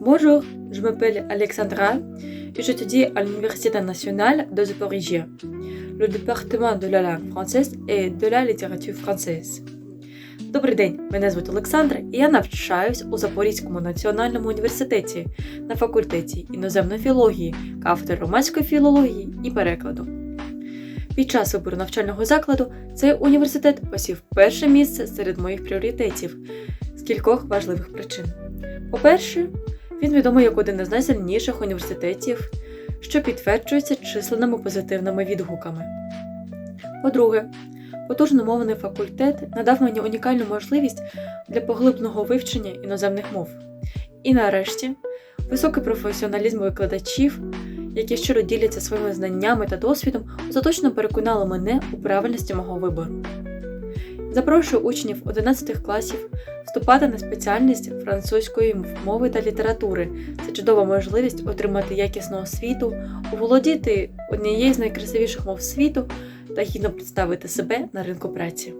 Bonjour, je m'appelle Alexandra et j'étudie à l'Université nationale de Zaporizhia, le département de la langue française et de la littérature française. Добрий день, мене звуть Олександра, і я навчаюсь у Запорізькому національному університеті на факультеті іноземної філології, кафедри романської філології і перекладу. Під час вибору навчального закладу цей університет посів перше місце серед моїх пріоритетів з кількох важливих причин. По-перше, він відомий як один із найсильніших університетів, що підтверджується численними позитивними відгуками. По-друге, потужно мовний факультет надав мені унікальну можливість для поглибленого вивчення іноземних мов. І нарешті, високий професіоналізм викладачів, які щиро діляться своїми знаннями та досвідом, остаточно переконали мене у правильності мого вибору. Запрошую учнів 11 класів вступати на спеціальність французької мови та літератури. Це чудова можливість отримати якісну освіту, оволодіти однією з найкрасивіших мов світу та гідно представити себе на ринку праці.